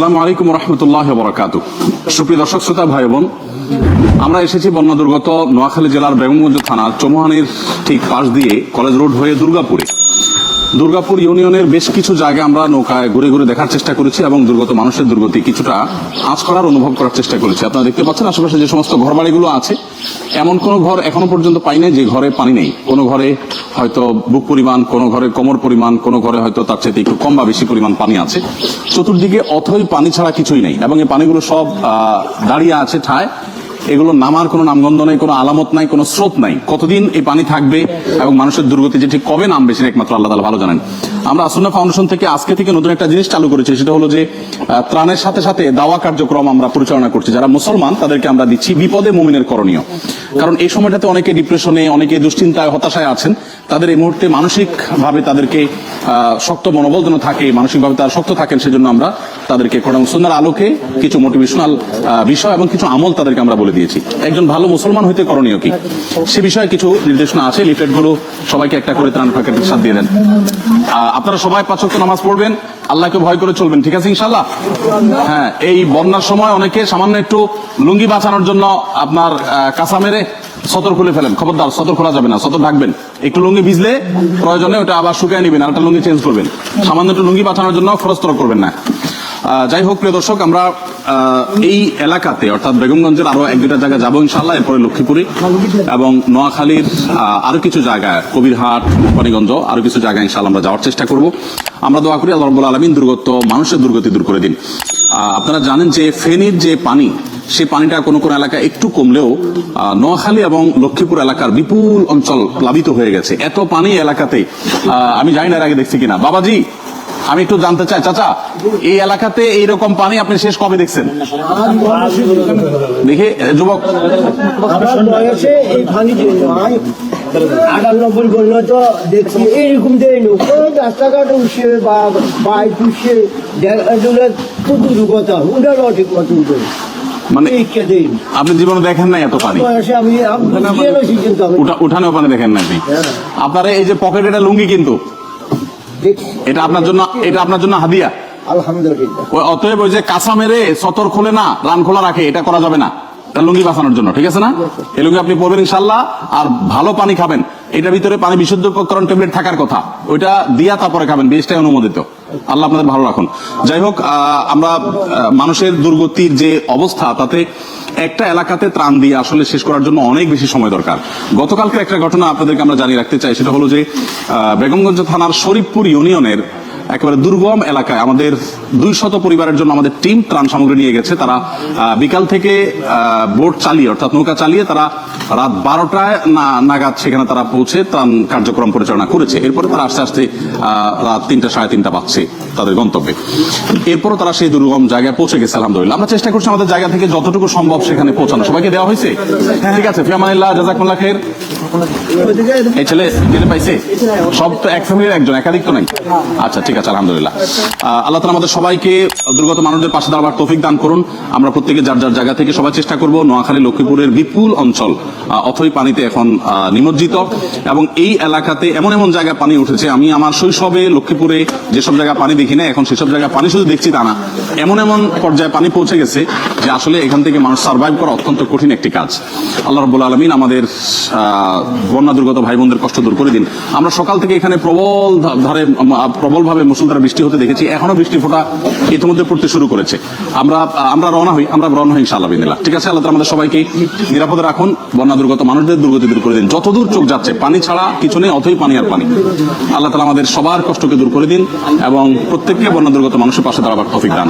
আসসালামু আলাইকুম রহমতুল্লাহ বরাকাত সুপ্রিয় দর্শক, শ্রোতা, ভাই, বোন, আমরা এসেছি বন্যা দুর্গত নোয়াখালী জেলার বেগমগঞ্জ থানা চৌহানির ঠিক পাশ দিয়ে কলেজ রোড হয়ে দুর্গাপুরে। দুর্গাপুর ইউনিয়নের বেশ কিছু জায়গা আমরা নৌকায় ঘুরে ঘুরে দেখার চেষ্টা করেছি এবং দুর্গত মানুষের দুর্গতি কিছুটা আঁচ করার অনুভব করার চেষ্টা করেছি। আপনারা দেখতে পাচ্ছেন আশেপাশে যে সমস্ত ঘরবাড়িগুলো আছে, এমন কোনো ঘর এখনও পর্যন্ত পাই নাই যে ঘরে পানি নেই। কোনো ঘরে হয়তো বুক পরিমাণ, কোনো ঘরে কোমর পরিমাণ, কোনো ঘরে হয়তো তার চাইতে একটু কম বা বেশি পরিমাণ পানি আছে। চতুর্দিকে অথই পানি ছাড়া কিছুই নেই এবং এই পানিগুলো সব দাঁড়িয়ে আছে, ঠায়। এগুলো নামার কোনো নামগন্ধ নেই, কোনো আলামত নাই, কোনো স্রোত নাই। কতদিন এই পানি থাকবে এবং মানুষের দুর্গতি যে ঠিক কবে নামবে সেটা একমাত্র আল্লাহ তালা ভালো জানেন। আমরা আসন্না ফাউন্ডেশন থেকে আজকে থেকে নতুন একটা জিনিস চালু করেছি, সেটা হলো যে ত্রাণের সাথে সাথে দাওয়া কার্যক্রম আমরা পরিচালনা করছি। যারা মুসলমান, তাদেরকে আমরা দিচ্ছি বিপদে মুমিনের করণীয়। কারণ এই সময়টাতে অনেকে ডিপ্রেশনে অনেকে দুশ্চিন্তায়, হতাশায় আছেন। তাদের এই মুহূর্তে মানসিক ভাবে তাদেরকে শক্ত মনোবল যেন থাকে, মানসিকভাবে তারা শক্ত থাকেন, সেজন্য আমরা তাদেরকে, কোরআন সুন্নার আলোকে কিছু মোটিভেশনাল বিষয় এবং কিছু আমল তাদেরকে আমরা বলে দিয়েছি। একজন ভালো মুসলমান হইতে করণীয় কি? সে বিষয়ে কিছু নির্দেশনা আছে লিফলেটগুলো সবাইকে একটা করে ত্রাণ প্যাকেটের সাথ দিয়ে দেন। আপনারা সবাই পাঁচ নামাজ পড়বেন, আল্লাহকে ভয় করে চলবেন, ঠিক আছে ইনশাল্লাহ হ্যাঁ এই বন্যার সময় অনেকে সামান্য একটু লুঙ্গি বাঁচানোর জন্য আপনার কাঁচা মেরে সতর খুলে ফেলেন। খবরদার, সতর খোলা যাবে না, সতর ঢাকবেন। একটু লুঙ্গি ভিজলে প্রয়োজনে ওটা আবার শুকিয়ে নেবেন আর একটা লুঙ্গি চেঞ্জ করবেন। সামান্য একটু লুঙ্গি বাঁচানোর জন্য খরচ করবেন না। যাই হোক, প্রিয় দর্শক, আমরা এই এলাকাতে, অর্থাৎ বেগমগঞ্জের আরও এক দুটা জায়গায় যাব ইনশাল্লাহ এরপরে লক্ষ্মীপুরে এবং নোয়াখালীর আরও কিছু জায়গায়, কবিরহাট কোম্পানিগঞ্জ আরও কিছু জায়গায় ইনশাল্লাহ আমরা যাওয়ার চেষ্টা করব। আমরা দোয়া করি আল্লাহ আলমিন দুর্গত, মানুষের দুর্গতি দূর করে দিন। আপনারা জানেন যে ফেনীর যে পানি, সেই পানিটা কোনো কোনো এলাকায় একটু কমলেও নোয়াখালী এবং লক্ষ্মীপুর এলাকার বিপুল অঞ্চল প্লাবিত হয়ে গেছে। এত পানি এলাকাতে আমি জানি না এর আগে দেখছি কিনা। বাবাজি আমি একটু জানতে চাই চাচা এই এলাকাতে এইরকম পানি আপনি শেষ কবে দেখছেন? দেখি যুবক। আমার বয়সে এই পানি নয় আটানব্বই বন্যা তো দেখছি এইরকম দেয়নি কোনো রাস্তাঘাট উঠছে বা বাইক উঠছে এগুলো খুব দুর্গতা ওটারও ঠিক মতন করে। মানে আপনি জীবনে দেখেন নাই এত পানি? বয়সে আমি আমি গিয়েছি কিন্তু আমি। উঠা- উঠানেও পানি দেখেন নাই আপনি? আপনার এই যে পকেট এটা লুঙ্গি কিন্তু এটা আপনার জন্য এটা আপনার জন্য হাদিয়া। আলহামদুলিল্লাহ। অতএব ওই যে কাঁচা মেরে সতর খোলে না রান খোলা রাখে এটা করা যাবে না। এটা লুঙ্গি বাঁচানোর জন্য ঠিক আছে না? এই লুঙ্গি আপনি পরবেন ইনশাল্লাহ আর ভালো পানি খাবেন। এটার ভিতরে পানি বিশুদ্ধকরণ টেবলেট থাকার কথা। ওইটা দিয়া তারপরে খাবেন বেশটাই অনুমোদিত। আল্লাহ আপনাদের ভালো রাখুন। যাই হোক আমরা মানুষের দুর্গতির যে অবস্থা, তাতে একটা এলাকাতে ত্রাণ দিয়ে আসলে শেষ করার জন্য অনেক বেশি সময় দরকার। গতকালকে একটা ঘটনা আপনাদেরকে আমরা জানিয়ে রাখতে চাই, সেটা হলো যে বেগমগঞ্জ থানার শরীফপুর ইউনিয়নের একেবারে দুর্গম এলাকায় আমাদের দুই শত পরিবারের জন্য আমাদের টিম ত্রাণ সামগ্রী নিয়ে গেছে। তারা বিকাল থেকে বোট চালিয়ে, অর্থাৎ নৌকা চালিয়ে তারা রাত বারোটায় না- নাগাদ সেখানে তারা পৌঁছে ত্রাণ কার্যক্রম পরিচালনা করেছে। এরপরে তারা আস্তে আস্তে রাত তিনটা, সাড়ে তিনটা বাজছে তাদের গন্তব্যে। এরপরও তারা সেই দুর্গম জায়গায় পৌঁছে গেছে, আলহামদুলিল্লাহ। আমরা চেষ্টা করছি আমাদের জায়গা থেকে যতটুকু সম্ভব সেখানে পৌঁছানো। সবাইকে দেওয়া হয়েছে? ঠিক আছে। ফিয়ামানিল্লাহ জাজাকুল্লাহ খের এই ছেলে জেনে পাইছে? সব তো এক ফ্যামিলির একজন, একাধিক তো নাই। আচ্ছা ঠিক আছে, আলহামদুলিল্লাহ। আল্লাহ তালা আমাদের সবাইকে দুর্গত মানুষদের পাশে দাঁড়াবার তৌফিক দান করুন। আমরা প্রত্যেকে যার যার জায়গা থেকে সবাই চেষ্টা করব। নোয়াখালী, লক্ষ্মীপুরের বিপুল অঞ্চল অথই পানিতে এখন নিমজ্জিত। এবং এই এলাকাতে এমন এমন জায়গায় পানি উঠেছে। আমি আমার শৈশবে লক্ষ্মীপুরে যেসব জায়গায় পানি দেখি না এখন সেসব জায়গায় পানি শুধু দেখছি তা না। এমন এমন পর্যায়ে পানি পৌঁছে গেছে যে আসলে এখান থেকে মানুষ সার্ভাইভ করা অত্যন্ত কঠিন একটি কাজ। আল্লাহ রব্বুল আলমিন আমাদের বন্যা দুর্গত ভাই বোনদের কষ্ট দূর করে দিন। আমরা সকাল থেকে এখানে প্রবল ধরে প্রবল ভাবে মুসলধারা বৃষ্টি হতে দেখেছি। এখনও বৃষ্টি ফোটা ইতিমধ্যে পড়তে শুরু করেছে। আমরা আমরা রওনা হই, আমরা রওনা হই ইনশাআল্লাহ বিদিল্লাহ ঠিক আছে, আল্লাহ আমাদের সবাইকে নিরাপদে রাখুন বন্যা দুর্গত মানুষদের দুর্গতি দূর করে দিন। যতদূর চোখ যাচ্ছে, পানি ছাড়া কিছু নেই, অথই পানি আর পানি। আল্লাহ তালা আমাদের সবার কষ্টকে দূর করে দিন এবং প্রত্যেককে বন্যা দুর্গত মানুষের পাশে দাঁড়াবার তফিক দান